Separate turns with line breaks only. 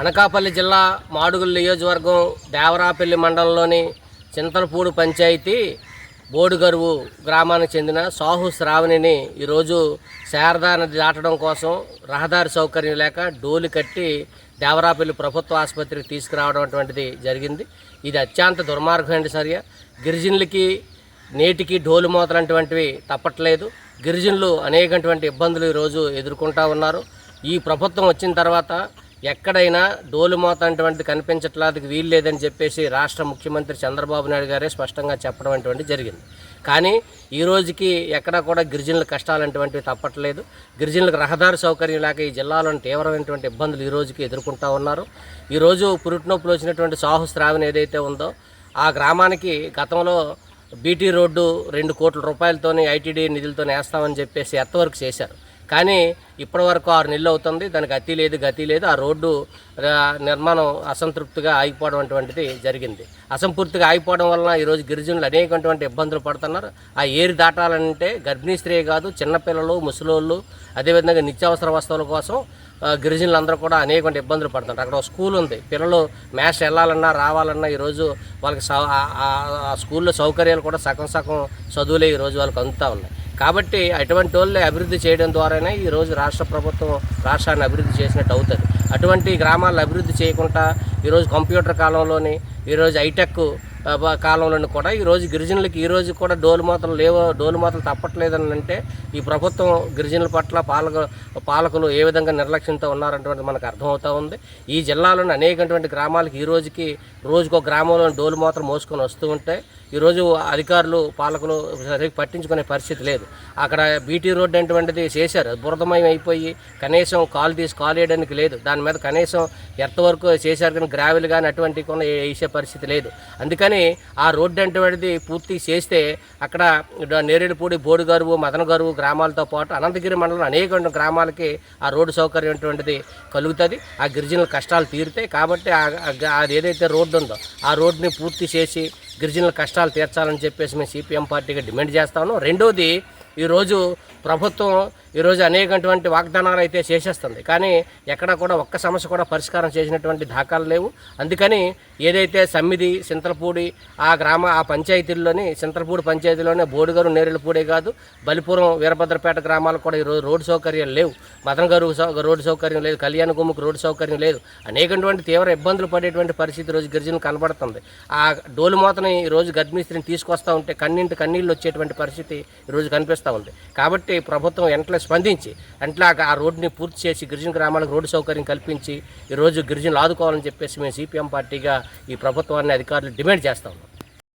అనకాపల్లి జిల్లా మాడుగుల నియోజకవర్గం దేవరాపల్లి మండలంలోని చింతలపూడి పంచాయతీ బోడుగరువు గ్రామానికి చెందిన సాహు శ్రావణిని ఈరోజు శారదా నది దాటడం కోసం రహదారి సౌకర్యం లేక డోలు కట్టి దేవరాపల్లి ప్రభుత్వ ఆసుపత్రికి తీసుకురావడం అటువంటిది జరిగింది. ఇది అత్యంత దుర్మార్గమైన చర్య గిరిజనులకి నేటికి డోలు మోతలంటువంటివి తప్పట్లేదు. గిరిజనులు అనేకటువంటి ఇబ్బందులు ఈరోజు ఎదుర్కొంటూ ఉన్నారు. ఈ ప్రభుత్వం వచ్చిన తర్వాత ఎక్కడైనా డోలుమోత అటువంటిది కనిపించట్లేదు వీలు లేదని చెప్పేసి రాష్ట్ర ముఖ్యమంత్రి చంద్రబాబు నాయుడు గారే స్పష్టంగా చెప్పడం అటువంటి జరిగింది. కానీ ఈ రోజుకి ఎక్కడా కూడా గిరిజనుల కష్టాలు అటువంటివి తప్పట్లేదు. గిరిజనులకు రహదారి సౌకర్యం లేక ఈ జిల్లాలోని తీవ్రమైనటువంటి ఇబ్బందులు ఈ రోజుకి ఎదుర్కొంటూ ఉన్నారు. ఈరోజు పురుటినొప్పులు వచ్చినటువంటి సాహు శ్రావణ ఏదైతే ఉందో ఆ గ్రామానికి గతంలో బీటీ రోడ్డు రెండు కోట్ల రూపాయలతోని ఐటీడీ నిధులతో వేస్తామని చెప్పేసి ఎంతవరకు చేశారు? కానీ ఇప్పటివరకు ఆరు నెలలు అవుతుంది. దానికి అతి లేదు గతి లేదు. ఆ రోడ్డు నిర్మాణం అసంతృప్తిగా ఆగిపోవడం అటువంటిది జరిగింది. అసంపూర్తిగా ఆగిపోవడం వలన ఈరోజు గిరిజనులు అనేకటువంటి ఇబ్బందులు పడుతున్నారు. ఆ ఏరి దాటాలంటే గర్భిణీ స్త్రీ కాదు చిన్నపిల్లలు ముసలోళ్ళు అదేవిధంగా నిత్యావసర వస్తువుల కోసం గిరిజనులందరూ కూడా అనేకటువంటి ఇబ్బందులు పడుతున్నారు. అక్కడ ఒక స్కూల్ ఉంది. పిల్లలు మ్యాథ్స్ వెళ్ళాలన్నా రావాలన్నా ఈరోజు వాళ్ళకి సౌ- ఆ- ఆ స్కూల్లో సౌకర్యాలు కూడా సగం సగం చదువులే ఈరోజు వాళ్ళకి అందుతూ ఉన్నాయి. కాబట్టి అటువంటి వాళ్ళే అభివృద్ధి చేయడం ద్వారానే ఈరోజు రాష్ట్ర ప్రభుత్వం రాష్ట్రాన్ని అభివృద్ధి చేసినట్టు అవుతుంది. అటువంటి గ్రామాలను అభివృద్ధి చేయకుండా ఈరోజు కంప్యూటర్ కాలంలోని ఈరోజు హైటెక్ కాలంలోని కూడా ఈరోజు గిరిజనులకి ఈరోజు కూడా డోలు మూతలు లేవు డోలు మూతలు తప్పట్లేదని అంటే ఈ ప్రభుత్వం గిరిజనుల పట్ల పాలక పాలకులు ఏ విధంగా నిర్లక్ష్యంతో ఉన్నారన్నటువంటి మనకు అర్థమవుతూ ఉంది. ఈ జిల్లాలోని అనేకటువంటి గ్రామాలకి ఈ రోజుకి రోజుకో గ్రామంలో డోలు మాత్రం మోసుకొని వస్తూ ఉంటాయి ఈరోజు అధికారులు పాలకులు సరిగ్గా పట్టించుకునే పరిస్థితి లేదు. అక్కడ బీటీ రోడ్డు అటువంటిది చేశారు. బురదమయం అయిపోయి కనీసం కాలు తీసి కాలు వేయడానికి లేదు. దాని మీద కనీసం ఎర్త్ వరకు చేశారు కానీ గ్రావెల్ కానీ అటువంటివి కూడా వేసే పరిస్థితి లేదు. అందుకని ఆ రోడ్డు అటువంటిది పూర్తి చేస్తే అక్కడ నేరేడుపూడి బోడుగరువు మదనగరువు గ్రామాలతో పాటు అనంతగిరి మండలం అనేక గ్రామాలకి ఆ రోడ్డు సౌకర్యం అటువంటిది కలుగుతుంది. ఆ గిరిజనుల కష్టాలు తీరుతాయి. కాబట్టి అది ఏదైతే రోడ్డు ఉందో ఆ రోడ్డుని పూర్తి చేసి గిరిజనుల కష్టాలు తీర్చాలని చెప్పేసి మేము సిపిఎం పార్టీగా డిమాండ్ చేస్తాను. రెండోది ఈరోజు ప్రభుత్వం ఈరోజు అనేకటువంటి వాగ్దానాలు అయితే చేసేస్తుంది. కానీ ఎక్కడ కూడా ఒక్క సమస్య కూడా పరిష్కారం చేసినటువంటి దాఖలు లేవు. అందుకని ఏదైతే సమ్మిది సింతలపూడి ఆ గ్రామ ఆ పంచాయతీల్లోని సింతలపూడి పంచాయతీలోనే బోడుగారు నేరేళ్ళపూడే కాదు బలిపురం వీరభద్రపేట గ్రామాలకు కూడా ఈరోజు రోడ్డు సౌకర్యాలు లేవు. మదనగారు రోడ్డు సౌకర్యం లేదు కళ్యాణ గుమ్మకు రోడ్డు సౌకర్యం లేదు. అనేకటువంటి తీవ్ర ఇబ్బందులు పడేటువంటి పరిస్థితి ఈరోజు గిరిజనులు కనబడుతుంది. ఆ డోలు మూతని ఈరోజు గర్భిణీస్త్రిని తీసుకొస్తా ఉంటే కన్నింటి కన్నీళ్ళు వచ్చేటువంటి పరిస్థితి ఈరోజు కనిపిస్తూ ఉంది. కాబట్టి ప్రభుత్వం ఎంట్లెస్ స్పందించి వెంటనే ఆ- రోడ్ని పూర్తి చేసి గిరిజన గ్రామాలకు రోడ్డు సౌకర్యం కల్పించి ఈరోజు గిరిజనులు ఆదుకోవాలని చెప్పేసి మేము సిపిఎం పార్టీగా ఈ ప్రభుత్వాన్ని అధికారులు డిమాండ్ చేస్తా ఉన్నాం.